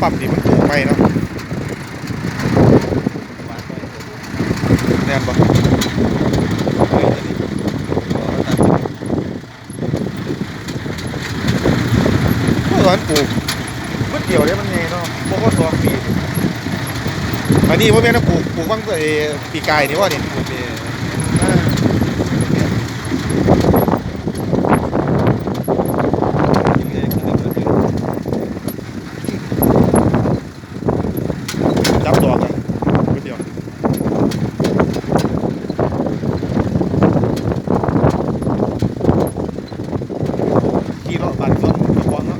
ปั๊มที่มันปลูกไม่เนาะแน่นบ่เมื่อนปลูกมันเกี่ยวเลยมันไงเนาะบ่ก็สองปีอันนี้ว่าแม่นนะปลูกปลูกบางเอปีกายนี่ว่าเนี่จับดอกกันเดียวขี่รถบันรถกระป๋องเนาะ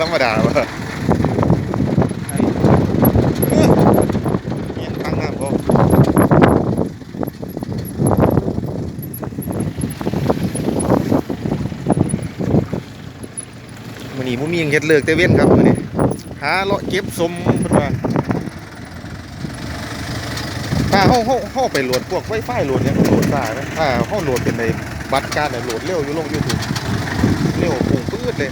ธรรมดาวะเนี่ยตั้งน้ำก็มื้อนี้บ่มียังเฮ็ดเลิกแต่เว้นครับมื้อนี้หาเลาะเก็บสมเพิ่นว่าถ้าเฮาเฮาเฮาไปโหลดพวก Wi-Fi โหลดหยังโหลดได้นะถ้าเฮาโหลดเป็นในบัตรการน่ะโหลดเร็วอยู่ลง YouTube เร็วปุ่งปื๊ดเลย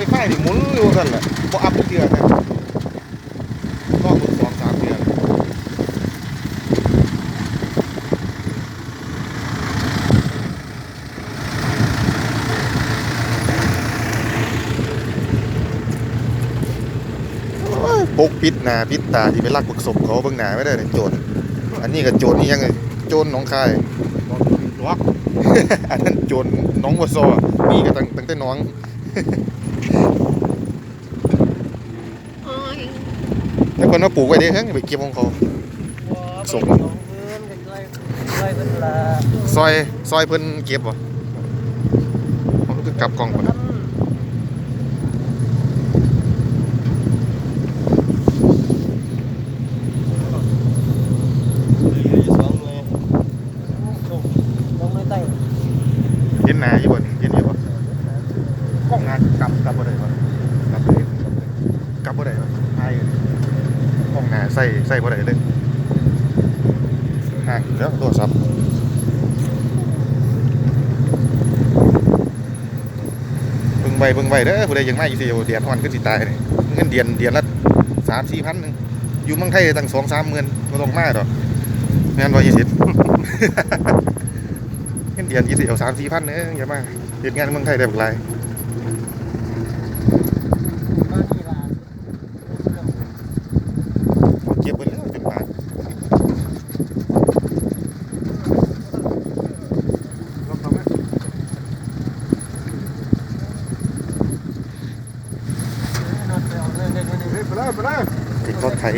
ไฟไฟนี่หมุนอยู่กันแหละบ่อัพทุกเดือนนะก็เพิ่งสองสามเดือนโอ้ยปกปิดหน้าปิดตาที่ไปลักบักศพเขาเบิ่งหน้าไม่ได้เลยโจรอันนี้ก็โจรนี่ยังไงโจรหนองคายล็อกอันนั้นโจรน้องวัวซอมีก็ตั้งตั้งแต่น้อง แล้วคนมาปลูกไว้เด้เฮ้ยไปเก็บของเขา ส่ง ซอยซอยเพิ่นเก็บบ่ผมก็กลับกล่องก่อนนะ สองเลยส่งลงไม่ใต้ เห็นหนาอยู่บ่เห็นอยู่บ่กล้องงานกลับกลับบ่ได้บ่กลับบ่ได้กลับบ่ได้บ่ทายอยู่นี่กล้องหน้า ใส่บ่ได้เลยห่างอยู่แล้วโทรศัพท์เบิ่งไว้เบิ่งไว้เด้อผู้ใดยังไมาอยู่สิเดือดร้อนคือสิตายนี่เงินเดือนเดือนละ3-4,000นึงอยู่เมืองไทยตั้ง2-3หมื่นบ่ต้องมาดอกแม่นบ่ยี่สิบเงินเดือนยี่สิบเอาสามสี่พันเนอะอย่ามาเฮ็ดงานเมืองไทยได้บุกไรมาที่ร้าน เก็บไปแล้วจนบาท ล็อกทำไหม นอนไปเอาเงินเด็กนี่เฮ้ยไปเลยไปเลย ติดเขา ไทย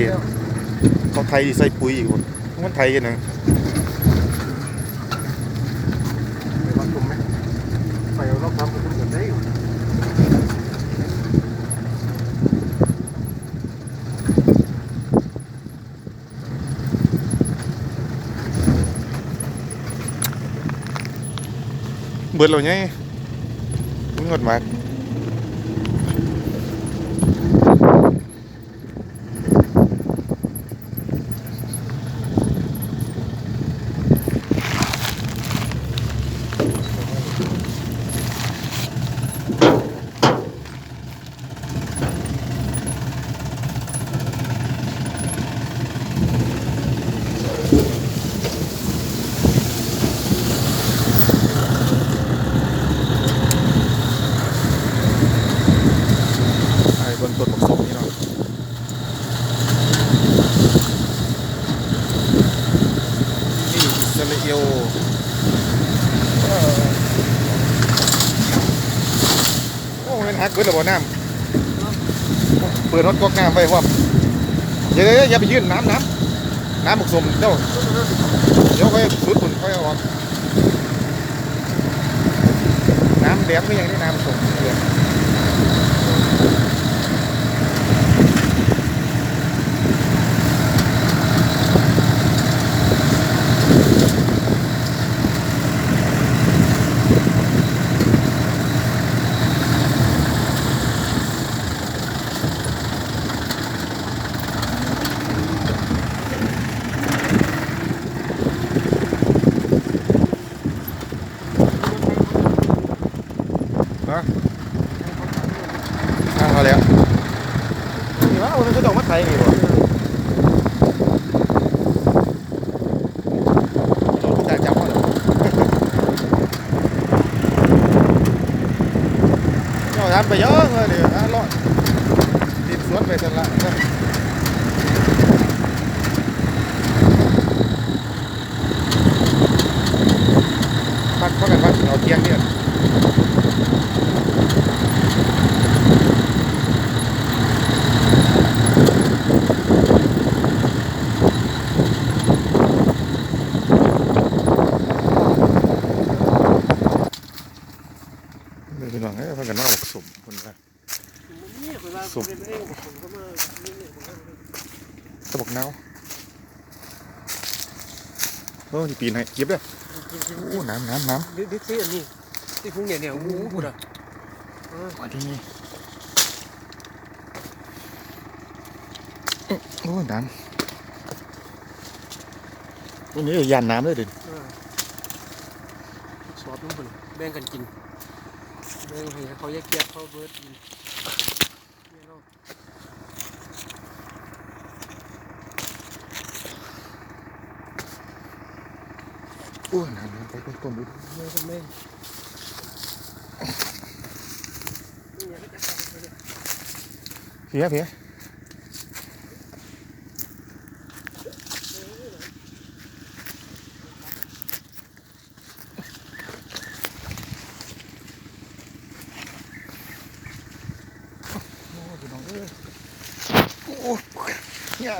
เขาไทยใส่ปุ๋ยอีกคนมันไทยกันนะไปวัดตุ่มไหมไปเอาล็อกทำกันกันได้เบิดเราไงมันงดมาก นต้นบักสมนี่เนาะนี่อิสราเอลเอ่อโอ้มันหักเกินแล้วบ่น้ำเปิดรถก๊อกน้ำไว้ว่าเดี๋ยวๆอย่าไปยื่นน้ำน้ำน้ำบักสมเดี๋ยวเดี๋ยวค่อยสุดฝุ่นค่อยเอาออกน้ำแดงก็ยังได้น้ำบักสม เหลืองฮะอ่าพอแล้วมันก็จะออกมาไทยนี่บ่จะจับมันเจ้าทำไปเยอะเลยเดี๋ยวนะรอดดินสวนไปสันละพักพักกันพักเอาเที่ยงเนี่ย เลยพี่น้องเอ้ยเพิ่นก็นอกผ สมคนละนี่เวลาผมเรียนเองผมก็มานี่นี่ผมก็ตะบกเนาโอ้ยปีนให้เก็บเด้อกินกินโอ้น้ำน้ำน้ดิดิซี่อันนี้ที่พุ่งเนี่ยเนี่ยโอ้โหพูดอะเออำมาดีโอ้น้ำวันนี้ยานน้ำเลยดิเออซอสมันเป็นแบ่งกันกิน แบ่งให้เขาแยกแยกเขาเบิร์ดกินเนี่ยโอ้น้ำน้ำไปต้นๆดูไม่ก็ไม่เนี่ยเสีย พี่น้องเอ้ยโอ้ยเนี่ย